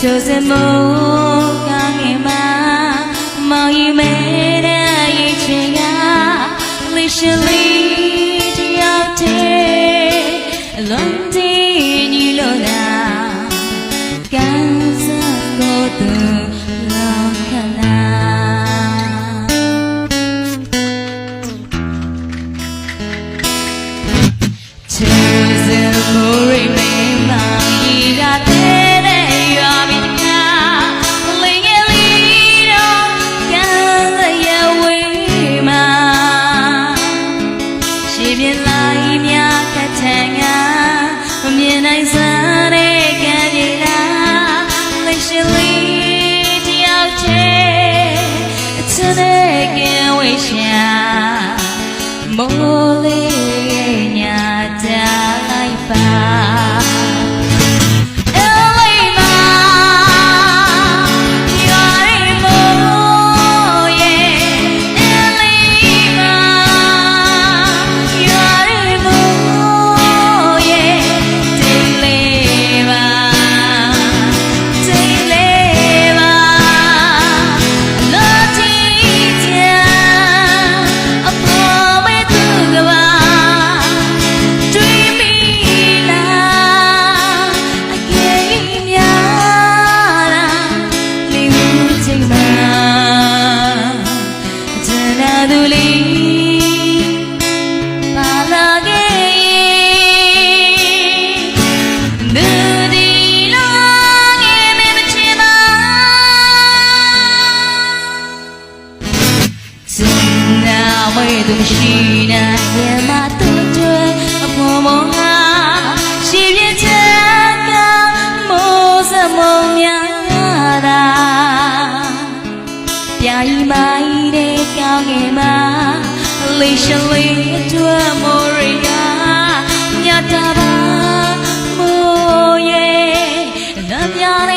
Chosen mo kang ema mau yu me da yi ching a li shi li ti yao te long များခက်ထန်ငါမမြင်နိုင်စားတဲ့ သူလေးပါလာခဲ့လူဒီလာငယ်မမချင်ပါစင်နာဝဲသူရှိနိုင်ရမတို့တွေ့အပေါ်မော ရီမိုင်းတဲ့ကောင်းငယ်မှာလေးရှလေးအတွက်မော်ရီယာ